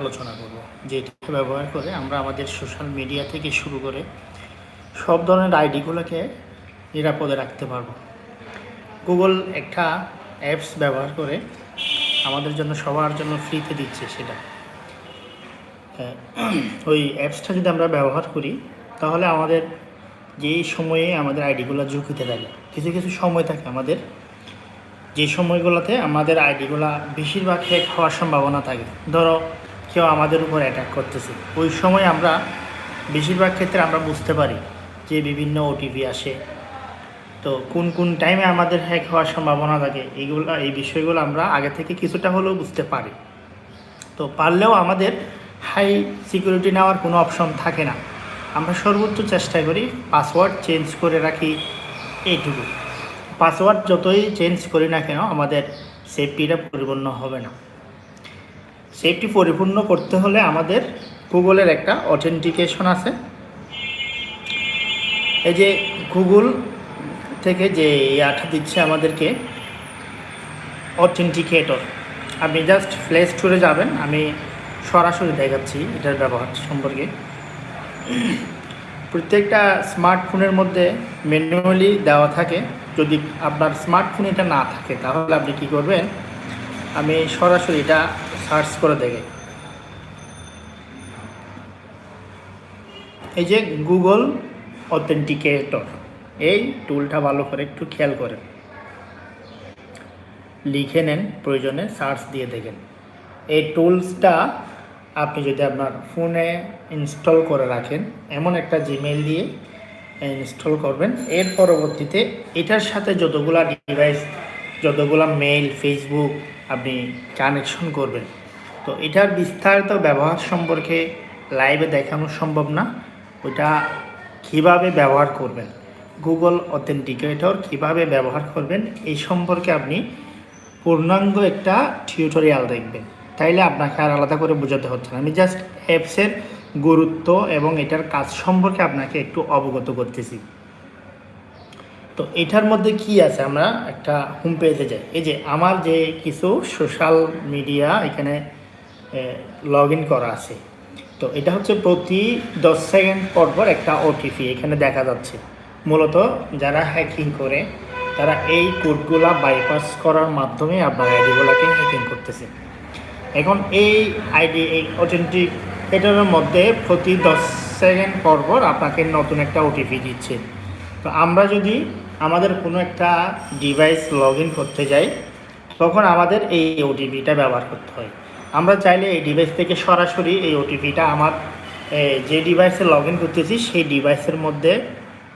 আলোচনা করব, যেটা ব্যবহার করে আমরা আমাদের সোশ্যাল মিডিয়া থেকে শুরু করে সব ধরনের আইডিগুলোকে নিরাপদে রাখতে পারব। গুগল একটা অ্যাপস ব্যবহার করে আমাদের জন্য সবার জন্য ফ্রিতে দিচ্ছে সেটা। ওই অ্যাপসটা যদি আমরা ব্যবহার করি, তাহলে আমাদের যেই সময়ে আমাদের আইডিগুলো ঝুঁকিতে থাকে, কিছু কিছু সময় থাকে আমাদের, যে সময়গুলোতে আমাদের আইডিগুলো বেশিরভাগ হ্যাক হওয়ার সম্ভাবনা থাকে। ধরো কেউ আমাদের উপর অ্যাটাক করতেছে। ওই সময় আমরা বেশিরভাগ ক্ষেত্রে আমরা বুঝতে পারি যে বিভিন্ন ওটিপি আসে। তো কোন কোন টাইমে আমাদের হ্যাক হওয়ার সম্ভাবনা থাকে, এইগুলো, এই বিষয়গুলো আমরা আগে থেকে কিছুটা হলেও বুঝতে পারি। তো পারলেও আমাদের হাই সিকিউরিটি নেওয়ার কোনো অপশন থাকে না। আমরা সর্বোচ্চ চেষ্টা করি পাসওয়ার্ড চেঞ্জ করে রাখি এইটুকু। পাসওয়ার্ড যতই চেঞ্জ করি না কেন, আমাদের সেফটিটা পরিপূর্ণ হবে না। সেফটি পরিপূর্ণ করতে হলে আমাদের গুগলের একটা অথেন্টিকেশন আছে। এই যে গুগল থেকে যে ইয়াটা দিচ্ছে আমাদেরকে অথেন্টিকেটর আপনি জাস্ট প্লে স্টোরে যাবেন, আমি সরাসরি দেখাচ্ছি এটার ব্যবহার সম্পর্কে। প্রত্যেকটা স্মার্টফোনের মধ্যে ম্যানুয়ালি দেওয়া থাকে। যদি আপনার স্মার্টফোন এটা না থাকে, তাহলে আপনি কি করবেন? আমি সরাসরি এটা সার্চ করে দেখে। এই যে গুগল অথেন্টিকেটর এই টুলটা ভালো করে একটু খেয়াল করেন। লিখে নেন, প্রয়োজনে সার্চ দিয়ে দেখেন। এই টুলসটা আপনি যদি আপনার ফোনে ইনস্টল করে রাখেন, এমন একটা জিমেল দিয়ে ইনস্টল করবেন। এর পরবর্তীতে এটার সাথে যতগুলা ডিভাইস যতগুলা মেইল ফেসবুক আপনি কানেকশন করবেন। তো এটার বিস্তারিত ব্যবহার সম্পর্কে লাইভে দেখানো সম্ভব না। ওইটা কীভাবে ব্যবহার করবেন? গুগল অথেন্টিকেটর কীভাবে ব্যবহার করবেন? এই সম্পর্কে আপনি পূর্ণাঙ্গ একটা টিউটোরিয়াল দেখবেন। তাইলে আপনাকে আর আলাদা করে বোঝাতে হচ্ছে না। আমি জাস্ট অ্যাপসের গুরুত্ব এবং এটার কাজ সম্পর্কে আপনাকে একটু অবগত করতেছি। তো এটার মধ্যে কি আছে? আমরা একটা হোম পেজে যাই। এই যে আমার যে কিছু সোশ্যাল মিডিয়া এখানে লগ ইন করা আছে। তো এটা হচ্ছে প্রতি দশ সেকেন্ড পর পর একটা ওটিপি এখানে দেখা যাচ্ছে। মূলত যারা হ্যাকিং করে, তারা এই কোডগুলা বাইপাস করার মাধ্যমে আপনার আইডিগুলোকে হ্যাকিং করতেছে। এখন এই আইডি এই অথেন্টিক এটার মধ্যে প্রতি দশ সেকেন্ড পর পর আপনাকে নতুন একটা ওটিপি দিচ্ছে। তো আমরা যদি আমাদের কোনো একটা ডিভাইস লগ করতে যাই, তখন আমাদের এই ওটিপিটা ব্যবহার করতে হয়। আমরা চাইলে এই ডিভাইস থেকে সরাসরি এই ওটিপিটা আমার যে ডিভাইসে লগ ইন করতেছি, সেই ডিভাইসের মধ্যে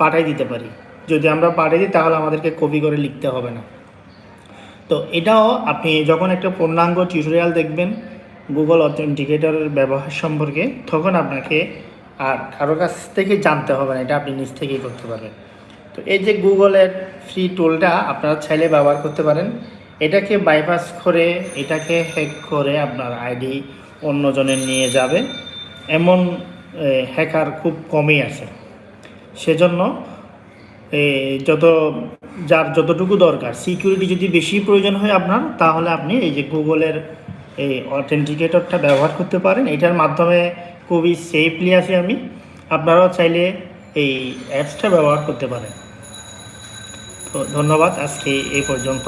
পাঠাই দিতে পারি। যদি আমরা পাঠিয়ে দিই, তাহলে আমাদেরকে কপি করে লিখতে হবে না। তো এটাও আপনি যখন একটা পূর্ণাঙ্গ টিউটোরিয়াল দেখবেন গুগল অথেন্টিকেটরের ব্যবহার সম্পর্কে, তখন আপনাকে আর কারও কাছ থেকে জানতে হবে না, এটা আপনি নিজ থেকেই করতে পারবেন। তো এই যে গুগলের ফ্রি টুলটা আপনারা চাইলে ব্যবহার করতে পারেন। এটাকে বাইপাস করে, এটাকে হ্যাক করে আপনার আইডি অন্যজনের নিয়ে যাবে। এমন হ্যাকার খুব কমই আছে। সেজন্য যত, যার যতটুকু দরকার সিকিউরিটি যদি বেশি প্রয়োজন হয় আপনার, তাহলে আপনি এই যে গুগলের এই অথেন্টিকেটরটা ব্যবহার করতে পারেন। এটার মাধ্যমে খুবই সেফলি আছি আমি। আপনারাও চাইলে এই অ্যাপসটা ব্যবহার করতে পারেন। ধন্যবাদ আজকে এই পর্যন্ত।